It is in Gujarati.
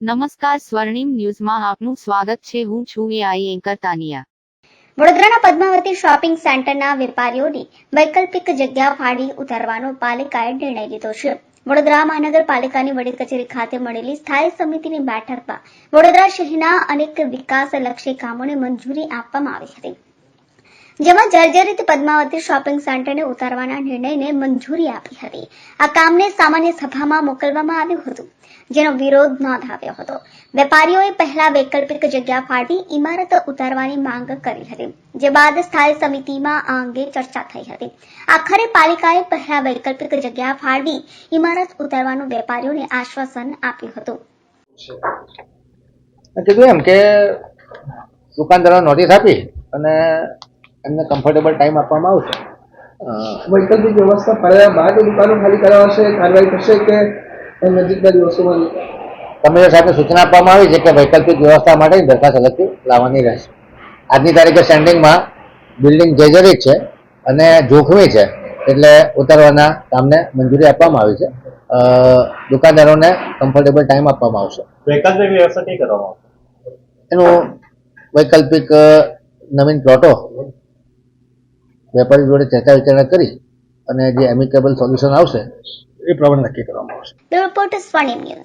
નમસ્કાર સ્વર્ણિમ ન્યૂઝમાં આપનું સ્વાગત છે. હું છું એઆઈ એન્કર તાનિયા. વડોદરાના પદ્માવતી શોપિંગ સેન્ટરના વેપારીઓની વૈકલ્પિક જગ્યા ફાડી ઉતારવાનો પાલિકાએ નિર્ણય લીધો છે. વડોદરા મહાનગરપાલિકાની વડી કચેરી ખાતે મળેલી સ્થાયી સમિતિની બેઠકમાં વડોદરા શહેરના અનેક વિકાસલક્ષી કામોને મંજૂરી આપવામાં આવી હતી. જેમાં જર્જરિત પદ્માવતી શોપિંગ સેન્ટરને ઉતારવાના નિર્ણયને મંજૂરી આપી હતી. આ કામને સામાન્ય સભામાં મોકલવામાં આવ્યું હતું, જેનો વિરોધ નોંધાવ્યો હતો. વેપારીઓએ પહેલા વૈકલ્પિક જગ્યા ફાડી ઇમારત ઉતારવાની માંગ કરી હતી, જે બાદ સ્થાયી સમિતિમાં આ અંગે ચર્ચા થઈ હતી. આખરે પાલિકાએ પહેલા વૈકલ્પિક જગ્યા ફાળવી ઇમારત ઉતારવાનું વેપારીઓને આશ્વાસન આપ્યું હતું. દુકાનદારો નોટિસ આપી અને એમને કમ્ફર્ટેબલ ટાઈમ આપવામાં આવશે. વૈકલ્પિક વ્યવસ્થા ફાળવ્યા બાદ દુકાનો ખાલી કરાવશે કાર્યવાહી થશે કે નજીકના દિવસોમાં? કમિશનર સાહેબને સૂચના આપવામાં આવી છે કે વૈકલ્પિક વ્યવસ્થા માટે દરખાસ્ત અલગથી લાવવાની રહેશે. આજની તારીખે સ્ટેન્ડિંગમાં બિલ્ડિંગ જર્જરિત છે અને જોખમી છે એટલે ઉતારવાના કામને મંજૂરી આપવામાં આવી છે. અ, દુકાનદારોને કમ્ફર્ટેબલ ટાઈમ આપવામાં આવશે. વૈકલ્પિક વ્યવસ્થા કઈ કરવામાં આવશે? એનું વૈકલ્પિક નવીન પ્લોટો વેપારી જોડે ચર્ચા વિચારણા કરી અને જે એમિકેબલ સોલ્યુશન આવશે એ પ્રમાણે નક્કી કરવામાં આવશે. રિપોર્ટ સ્વર્ણિમ ન્યૂઝ